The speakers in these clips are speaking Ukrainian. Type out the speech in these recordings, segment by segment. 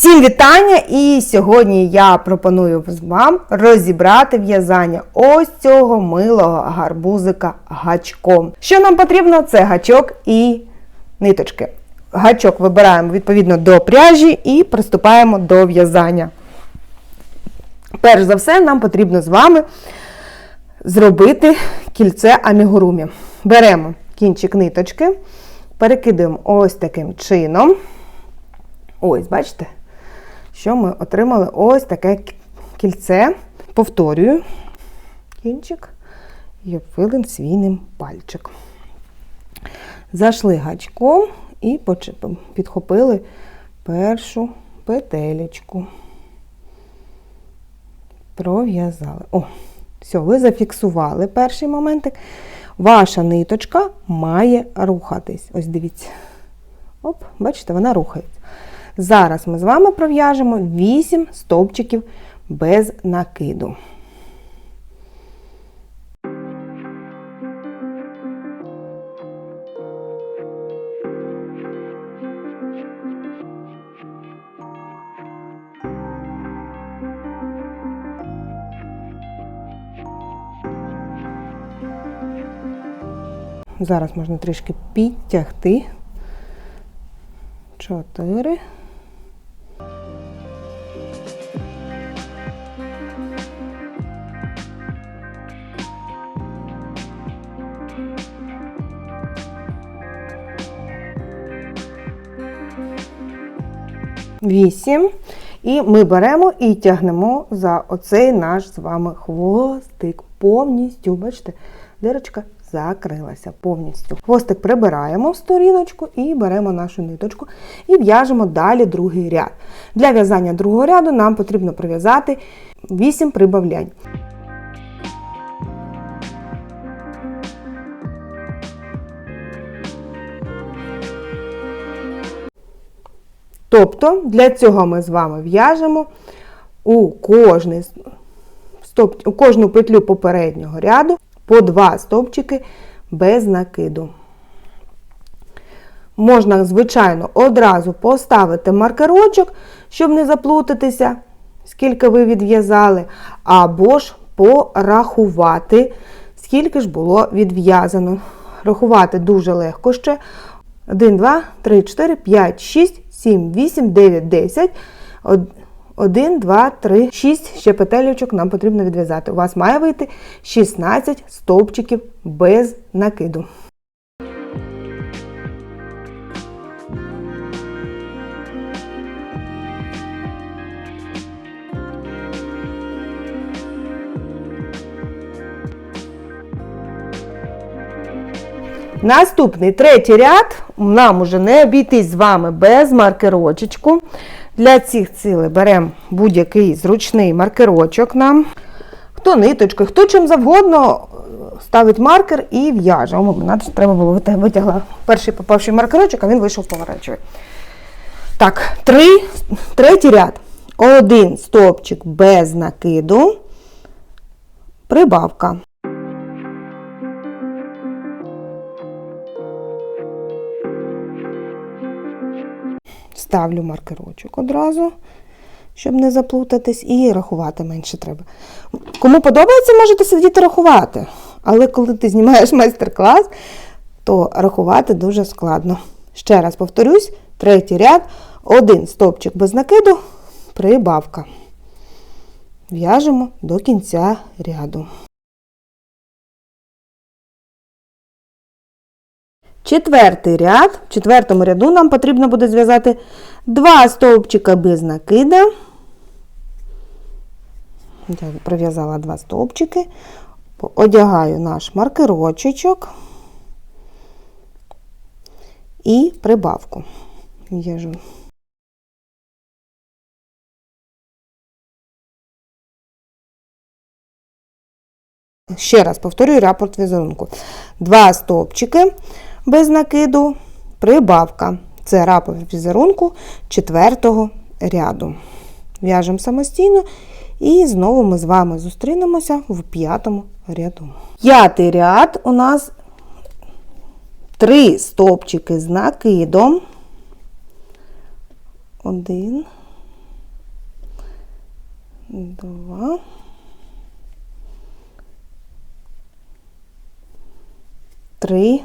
Всім вітання! І сьогодні я пропоную вам розібрати в'язання ось цього милого гарбузика гачком. Що нам потрібно? Це гачок і ниточки. Гачок вибираємо відповідно до пряжі і приступаємо до в'язання. Перш за все, нам потрібно з вами зробити кільце амігурумі. Беремо кінчик ниточки, перекидаємо ось таким чином. Ось, бачите, що ми отримали ось таке кільце. Повторюю кінчик і обвилим свійним пальчик. Зайшли гачком і підхопили першу петелечку. Пров'язали. О, все, ви зафіксували перший моментик. Ваша ниточка має рухатись. Ось дивіться. Оп, бачите, вона рухається. Зараз ми з вами пров'яжемо 8 стовпчиків без накиду. Зараз можна трішки підтягти. Чотири. Вісім. І ми беремо і тягнемо за оцей наш з вами хвостик. Повністю, бачите, дирочка закрилася повністю. Хвостик прибираємо в сторіночку і беремо нашу ниточку і в'яжемо далі другий ряд. Для в'язання другого ряду нам потрібно прив'язати 8 прибавлянь. Тобто для цього ми з вами в'яжемо у, кожний, у кожну петлю попереднього ряду по 2 стовпчики без накиду. Можна, звичайно, одразу поставити маркерочок, щоб не заплутатися, скільки ви відв'язали, або ж порахувати, скільки ж було відв'язано. Рахувати дуже легко ще. 1, 2, 3, 4, 5, 6, 7, 8, 9, 10. 1, 2, 3, 6 ще петельочок нам потрібно відв'язати. У вас має вийти 16 стовпчиків без накиду. Наступний третій ряд нам уже не обійтись з вами без маркерочечку. Для цих цілей беремо будь-який зручний маркерочок нам. Хто ниточкою, хто чим завгодно ставить маркер і в'яже. О, нам треба було витягла перший попавший маркерочок, а він вийшов поворачує. Так, три, третій ряд. Один стовпчик без накиду, прибавка. Ставлю маркерочок одразу, щоб не заплутатись, і рахувати менше треба. Кому подобається, можете сидіти рахувати. Але коли ти знімаєш майстер-клас, то рахувати дуже складно. Ще раз повторюсь, третій ряд, один стовпчик без накиду, прибавка. В'яжемо до кінця ряду. Четвертий ряд. В четвертому ряду нам потрібно буде зв'язати два стовпчика без накида. Я пров'язала два стовпчики, одягаю наш маркерочок і прибавку. В'яжу. Ще раз повторюю рапорт візерунку. Два стовпчики без накиду, прибавка. Це рапорт візерунку четвертого ряду. В'яжемо самостійно і знову ми з вами зустрінемося в п'ятому ряду. П'ятий ряд у нас три стовпчики з накидом. Один, два. Три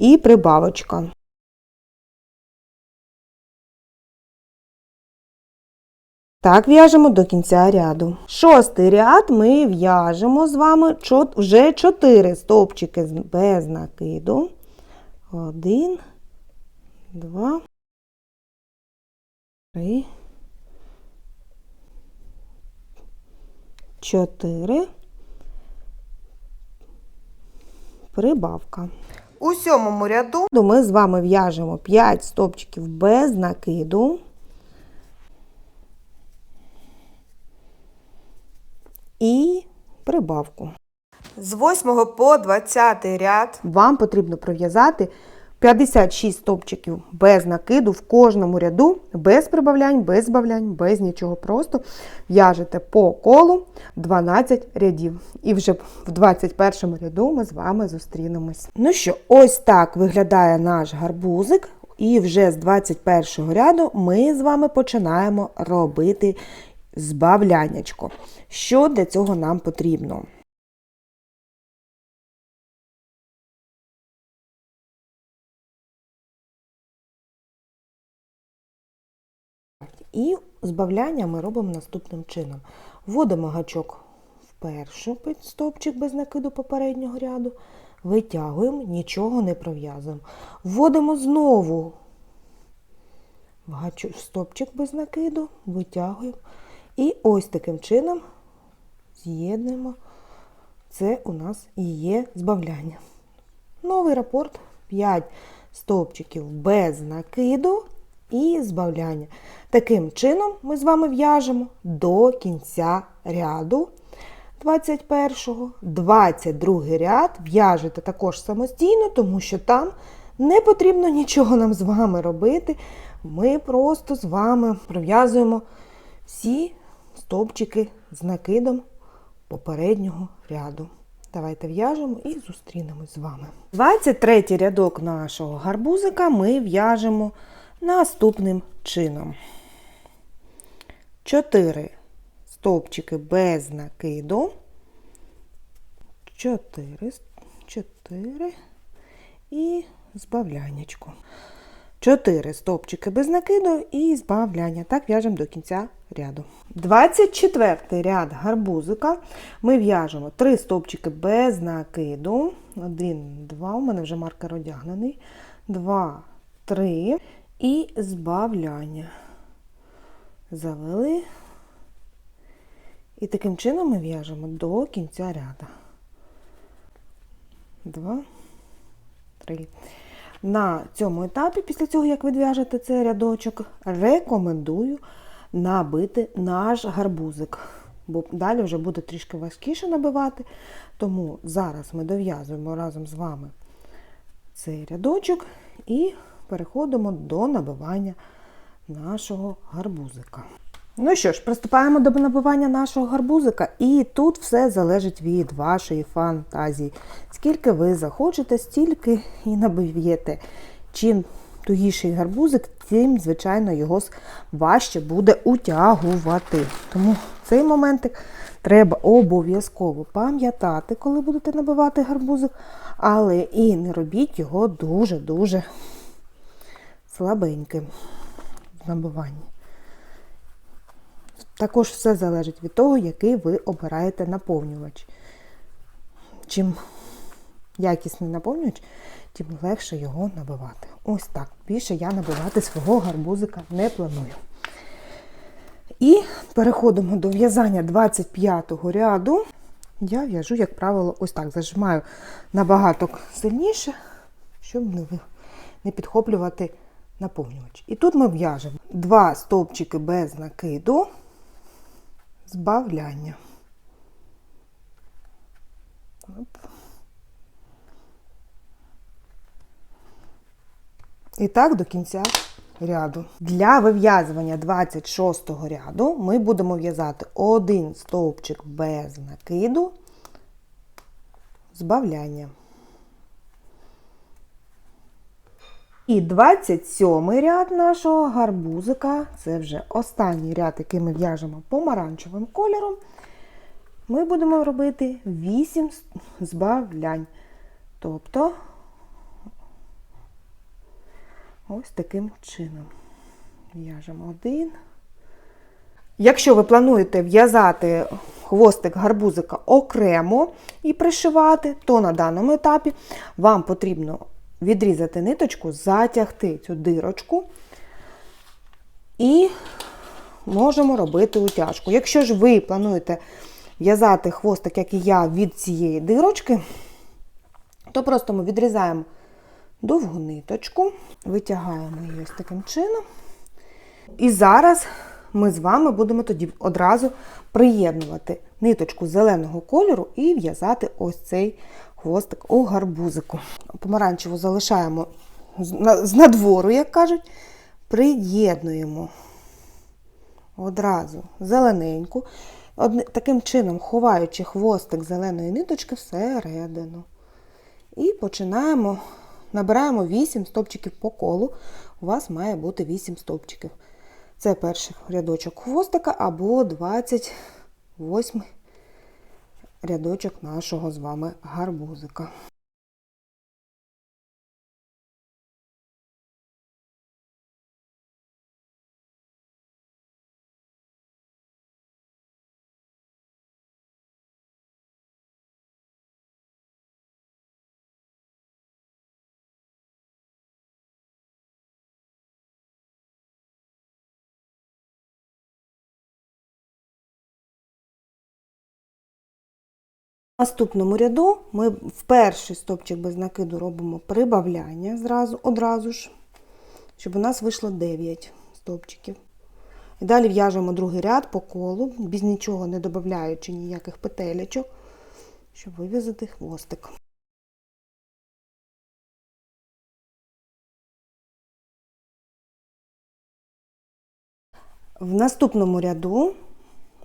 і прибавочка. Так, в'яжемо до кінця ряду. Шостий ряд ми в'яжемо з вами вже 4 стовпчики без накиду. Один, два, три, чотири. Прибавка. У сьомому ряду ми з вами в'яжемо 5 стопчиків без накиду. і прибавку. З 8 по 20 ряд вам потрібно пров'язати 56 стовпчиків без накиду в кожному ряду, без прибавлянь, без збавлянь, без нічого. Просто в'яжете по колу 12 рядів. І вже в 21 ряду ми з вами зустрінемось. Ну що, ось так виглядає наш гарбузик. І вже з 21 ряду ми з вами починаємо робити збавляннячко. Що для цього нам потрібно? І збавляння ми робимо наступним чином. Вводимо гачок в перший стовпчик без накиду попереднього ряду, витягуємо, нічого не пров'язуємо. Вводимо знову в гачок, в стовпчик без накиду, витягуємо. І ось таким чином з'єднуємо. Це у нас і є збавляння. Новий рапорт 5 стовпчиків без накиду і збавляння. Таким чином ми з вами в'яжемо до кінця ряду 21-го. 22 ряд в'яжете також самостійно, тому що там не потрібно нічого нам з вами робити. Ми просто з вами пров'язуємо всі стовпчики з накидом попереднього ряду. Давайте в'яжемо і зустрінемось з вами. 23 рядок нашого гарбузика ми в'яжемо наступним чином. 4 стовпчики без накиду. 4, 4 і збавляннячко. 4 стовпчики без накиду і збавляння. Так в'яжемо до кінця ряду. 24 ряд гарбузика ми в'яжемо 3 стовпчики без накиду. 1, 2, у мене вже маркер одягнений. 2, 3 і збавляння. Завели. І таким чином ми в'яжемо до кінця ряду. 2, 3. На цьому етапі, після цього, як ви в'яжете цей рядочок, рекомендую набити наш гарбузик, бо далі вже буде трішки важкіше набивати. Тому зараз ми дов'язуємо разом з вами цей рядочок і переходимо до набивання нашого гарбузика. Ну що ж, приступаємо до набивання нашого гарбузика, і тут все залежить від вашої фантазії. Скільки ви захочете, стільки і набив'єте. Чим тугіший гарбузик, тим, звичайно, його важче буде утягувати. Тому цей моментик треба обов'язково пам'ятати, коли будете набивати гарбузик, але і не робіть його дуже-дуже слабеньким в набиванні. Також все залежить від того, який ви обираєте наповнювач. Чим якісний наповнювач, тим легше його набивати. Ось так. Більше я набивати свого гарбузика не планую. І переходимо до в'язання 25-го ряду. Я в'яжу, як правило, ось так. Зажимаю набагато сильніше, щоб не, підхоплювати наповнювач. І тут ми в'яжемо два стовпчики без накиду збавляння. Оп. І так до кінця ряду. Для вив'язування 26 ряду ми будемо в'язати один стовпчик без накиду, збавляння. І 27 ряд нашого гарбузика, це вже останній ряд, який ми в'яжемо помаранчевим кольором. Ми будемо робити 8 збавлянь. Тобто ось таким чином. В'яжемо один. Якщо ви плануєте в'язати хвостик гарбузика окремо і пришивати, то на даному етапі вам потрібно відрізати ниточку, затягти цю дирочку і можемо робити утяжку. Якщо ж ви плануєте в'язати хвостик, як і я, від цієї дирочки, то просто ми відрізаємо довгу ниточку, витягаємо її ось таким чином. І зараз ми з вами будемо тоді одразу приєднувати ниточку зеленого кольору і в'язати ось цей хвостик у гарбузику. Помаранчеву залишаємо з надвору, як кажуть, приєднуємо одразу зелененьку, таким чином ховаючи хвостик зеленої ниточки всередину. І починаємо, набираємо 8 стопчиків по колу. У вас має бути 8 стопчиків. Це перший рядочок хвостика або 28 рядочок нашого з вами гарбузика. Наступному ряду ми в перший стопчик без накиду робимо прибавляння зразу, одразу ж, щоб у нас вийшло 9 стопчиків. І далі в'яжемо другий ряд по колу, без нічого не додаючи ніяких петелечок, щоб вив'язати хвостик. В наступному ряду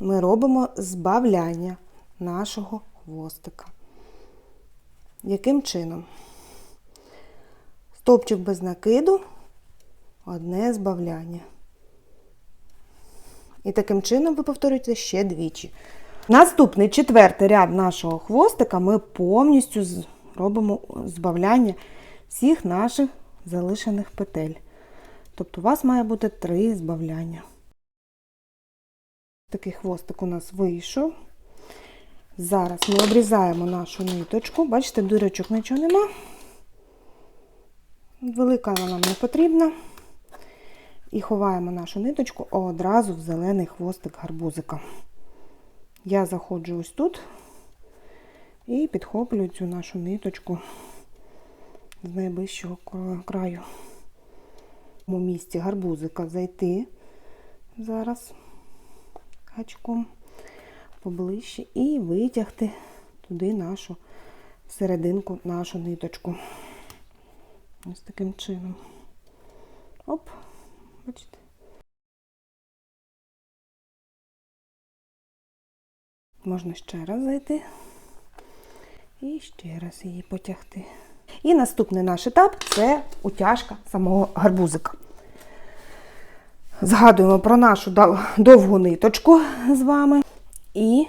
ми робимо збавляння нашого хвостика. Яким чином? Стопчик без накиду, одне збавляння. І таким чином ви повторюєте ще двічі. Наступний четвертий ряд нашого хвостика ми повністю робимо збавляння всіх наших залишених петель. Тобто у вас має бути три збавляння. Такий хвостик у нас вийшов. Зараз ми обрізаємо нашу ниточку. Бачите, дирочок нічого нема. Велика вона нам не потрібна. І ховаємо нашу ниточку одразу в зелений хвостик гарбузика. Я заходжу ось тут і підхоплюю цю нашу ниточку з найближчого краю. У місці гарбузика зайти зараз гачком поближче і витягти туди нашу серединку, нашу ниточку. Ось таким чином. Оп, бачите. Можна ще раз зайти і ще раз її потягти. І наступний наш етап це утяжка самого гарбузика. Згадуємо про нашу довгу ниточку з вами. І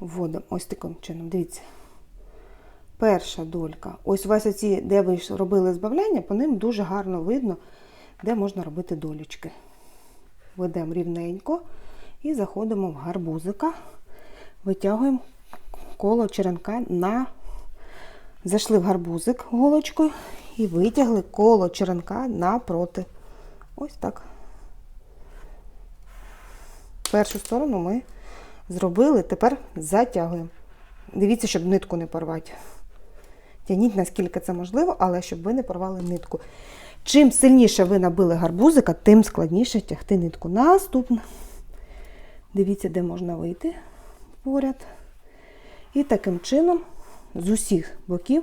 вводимо ось таким чином. Дивіться. Перша долька. Ось у вас оці, де ви робили збавляння, по ним дуже гарно видно, де можна робити долічки. Ведемо рівненько і заходимо в гарбузика, витягуємо коло черенка на. Зайшли в гарбузик голочкою і витягли коло черенка напроти. Ось так. Першу сторону ми зробили, тепер затягуємо. Дивіться, щоб нитку не порвати. Тягніть, наскільки це можливо, але щоб ви не порвали нитку. Чим сильніше ви набили гарбузика, тим складніше тягти нитку. Наступне. Дивіться, де можна вийти поряд. І таким чином з усіх боків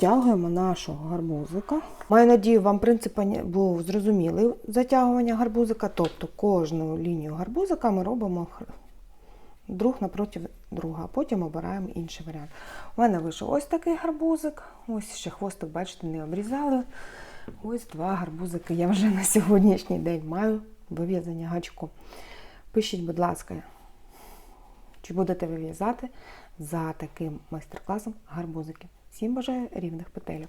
втягуємо нашого гарбузика. Маю надію, вам принцип був зрозумілий затягування гарбузика, тобто кожну лінію гарбузика ми робимо друг напроти друга, а потім обираємо інший варіант. У мене вийшов ось такий гарбузик. Ось ще хвостик, бачите, не обрізали. Ось два гарбузики я вже на сьогоднішній день маю вив'язання гачку. Пишіть, будь ласка, чи будете ви в'язати за таким майстер-класом гарбузики. Всім бажаю рівних петелів.